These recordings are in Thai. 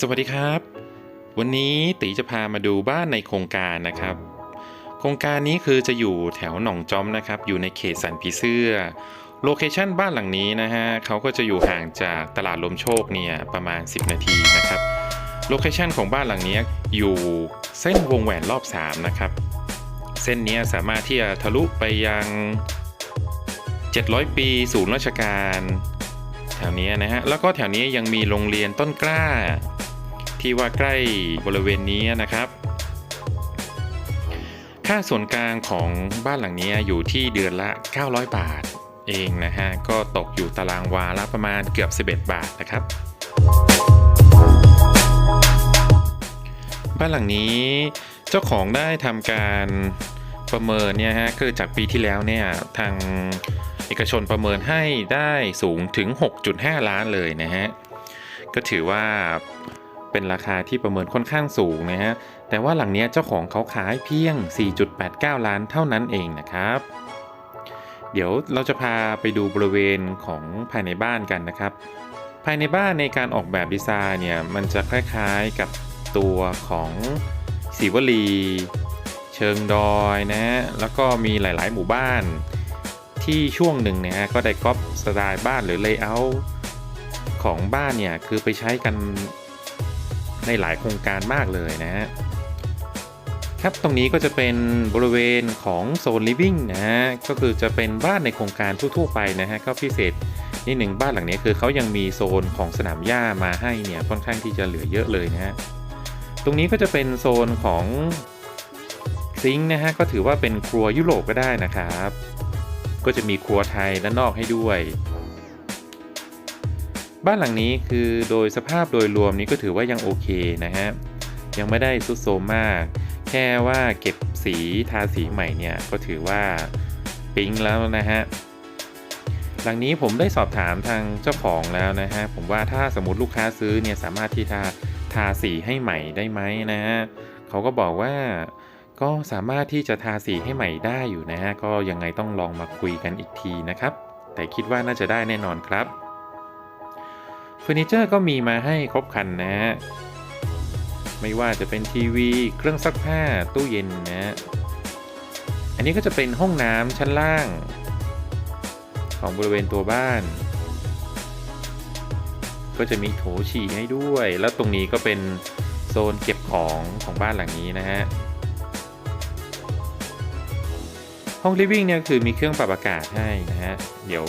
สวัสดีครับ วันนี้ตีจะพามาดูบ้านในโครงการนะครับ โครงการนี้คือจะอยู่แถวหนองจอมนะครับ อยู่ในเขตสันผีเสื้อ โลเคชั่นบ้านหลังนี้นะฮะเขาก็จะอยู่ห่างจากตลาดลมโชคเนี่ยประมาณ 10 นาทีนะครับ โลเคชั่นของบ้านหลังนี้อยู่เส้นวงแหวนรอบ 3 นะครับ เส้นนี้สามารถที่จะทะลุไปยัง 700 ปีศูนย์ราชการแถวเนี้ยนะฮะ แล้วก็แถวนี้ยังมีโรงเรียนต้นกล้า ที่ว่าใกล้บริเวณนี้นะครับ ค่าส่วนกลางของบ้านหลังนี้อยู่ที่เดือนละ 900 บาทเองนะฮะ ก็ตกอยู่ตารางวาละประมาณเกือบ 11 บาทนะครับ บ้านหลังนี้เจ้าของได้ทำการประเมินเนี่ยฮะคือจากปีที่แล้วเนี่ยทางเอกชนประเมินให้ได้สูงถึง 6.5 ล้านเลยนะฮะ ก็ถือว่า เป็นราคาที่ประเมินค่อนข้างสูงนะฮะ แต่ว่าหลังนี้เจ้าของเขาขายเพียง 4.89 ล้านเท่านั้นเองนะครับ เดี๋ยวเราจะพาไปดูบริเวณของภายในบ้านกันนะครับ ภายในบ้านในการออกแบบดีไซน์เนี่ย มันจะคล้ายๆกับตัวของสีวลี เชิงดอยนะฮะ แล้วก็มีหลายๆ หมู่บ้านที่ช่วงหนึ่งเนะฮะก็ได้ก๊อปสไตล์บ้านหรือเลเยอร์ของบ้านเนี่ยคือไปใช้กัน ในหลายโครงการมากเลยนะฮะครับตรงนี้ก็จะเป็นบริเวณของโซนลิฟวิ่งนะฮะก็คือจะเป็นบ้านในโครงการทั่วๆไปนะฮะก็พิเศษนิดหนึ่งบ้านหลังนี้คือเขายังมีโซนของสนามหญ้ามาให้เนี่ยค่อนข้างที่จะเหลือเยอะเลยนะฮะตรงนี้ก็จะเป็นโซนของซิงค์นะฮะก็ถือว่าเป็นครัวยุโรปก็ได้นะครับ ก็จะมีครัวไทยด้านนอกให้ด้วย บ้านหลังนี้คือโดยสภาพโดยรวมนี้ก็ถือว่ายังโอเคนะฮะ ยังไม่ได้สุดโทรมมาก แค่ว่าเก็บสีทาสีใหม่เนี่ยก็ถือว่าปิ๊งแล้วนะฮะ หลังนี้ผมได้สอบถามทางเจ้าของแล้วนะฮะ ผมว่าถ้าสมมติลูกค้าซื้อเนี่ยสามารถที่ทาทาสีให้ใหม่ได้ไหมนะฮะเขาก็บอกว่าก็สามารถที่จะทาสีให้ใหม่ได้อยู่นะฮะ ก็ยังไงต้องลองมาคุยกันอีกทีนะครับ แต่คิดว่าน่าจะได้แน่นอนครับ เฟอร์นิเจอร์ก็มีมาให้ครบคันนะฮะ ไม่ว่าจะเป็นทีวี เครื่องซักผ้า ตู้เย็นนะฮะอันนี้ก็จะเป็นห้องน้ำชั้นล่าง ของบริเวณตัวบ้าน ก็จะมีโถฉี่ให้ด้วย แล้วตรงนี้ก็เป็นโซนเก็บของของบ้านหลังนี้นะฮะ ห้องลิฟวิ่งเนี่ยคือมีเครื่องปรับอากาศให้นะฮะ เดี๋ยว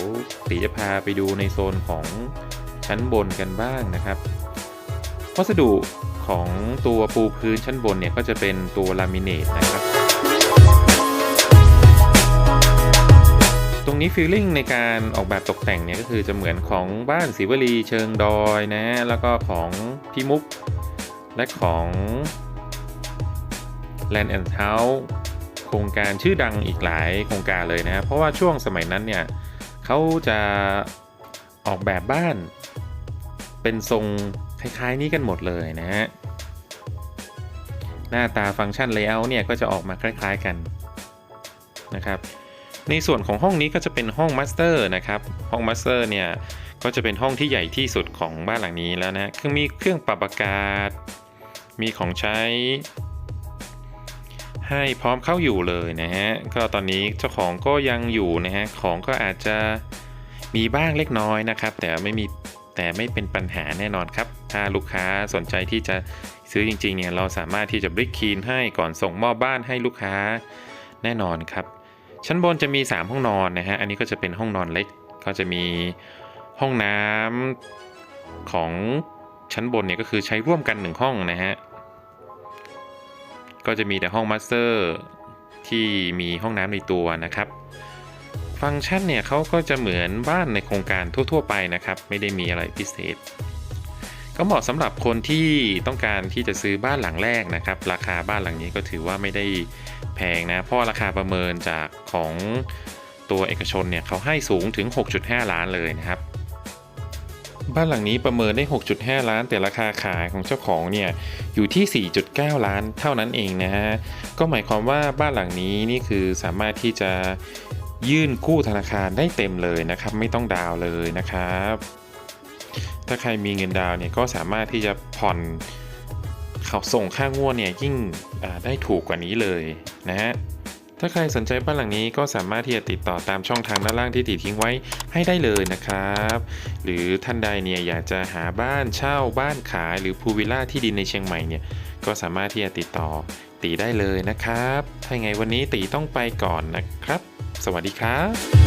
ตีจะพาไปดูในโซนของ ชั้นบนกันบ้างนะครับ วัสดุของตัวปูพื้นชั้นบนเนี่ยก็จะเป็นตัวลามิเนตนะครับ ตรงนี้ฟีลลิ่งในการออกแบบตกแต่งเนี่ยก็คือจะเหมือนของบ้านศิวลีเชิงดอยนะ แล้วก็ของพี่มุก และของ Land and House โครงการชื่อดังอีกหลายโครงการเลยนะ เพราะว่าช่วงสมัยนั้นเนี่ยเขาจะ ออกแบบบ้าน เป็นทรงคล้ายๆนี้กันหมดเลยนะฮะ หน้าตาฟังก์ชัน layout เนี่ยก็จะออกมาคล้ายๆกันนะครับ ในส่วนของห้องนี้ก็จะเป็นห้องมาสเตอร์นะครับ ห้องมาสเตอร์เนี่ยก็จะเป็นห้องที่ใหญ่ที่สุดของบ้านหลังนี้แล้วนะคือมีเครื่องปรับอากาศ มีของใช้ ให้พร้อมเข้าอยู่เลยนะฮะ ก็ตอนนี้เจ้าของก็ยังอยู่นะฮะ ของก็อาจจะ มีบ้างเล็กน้อยนะครับ แต่ไม่มีแต่ไม่เป็นปัญหาแน่นอนครับ ถ้าลูกค้าสนใจที่จะซื้อจริงๆเนี่ยเราสามารถที่จะบริกคีนให้ก่อนส่งมอบบ้านให้ลูกค้าแน่นอนครับ ชั้นบนจะมี 3 ห้องนอนนะฮะอันนี้ก็จะเป็นห้องนอนเล็ก ก็จะมีห้องน้ำของชั้นบนเนี่ยก็คือใช้ร่วมกัน 1 ห้องนะฮะก็จะมีแต่ห้องมาสเตอร์ที่มีห้องน้ำในตัวนะครับ ฟังก์ชันเนี่ยเขาก็จะเหมือนบ้านในโครงการทั่ว ๆ ไปนะครับ ไม่ได้มีอะไรพิเศษ ก็เหมาะสำหรับคนที่ต้องการที่จะซื้อบ้านหลังแรกนะครับ ราคาบ้านหลังนี้ก็ถือว่าไม่ได้แพงนะ เพราะราคาประเมินจากของตัวเอกชนเนี่ยเขาให้สูงถึง 6.5 ล้านเลยนะครับ บ้านหลังนี้ประเมินได้ 6.5 ล้าน แต่ราคาขายของเจ้าของเนี่ยอยู่ที่ 4.9 ล้านเท่านั้นเองนะฮะ ก็หมายความว่าบ้านหลังนี้นี่คือสามารถที่จะ ยื่นกู้ธนาคารได้เต็มเลยนะครับ ไม่ต้องดาวเลยนะครับ ถ้าใครมีเงินดาวเนี่ยก็สามารถที่จะผ่อนเขาส่งค่างวดเนี่ยยิ่งได้ถูกกว่านี้เลยนะฮะถ้าใครสนใจบ้านหลังนี้ก็สามารถที่จะติดต่อตามช่องทางด้านล่างที่ติดทิ้งไว้ให้ได้เลยนะครับ หรือท่านใดเนี่ยอยากจะหาบ้านเช่าบ้านขายหรือพูลวิลล่าที่ดินในเชียงใหม่เนี่ยก็สามารถที่จะติดต่อตีได้เลยนะครับ ถ้าไงวันนี้ตีต้องไปก่อนนะครับ สวัสดีครับ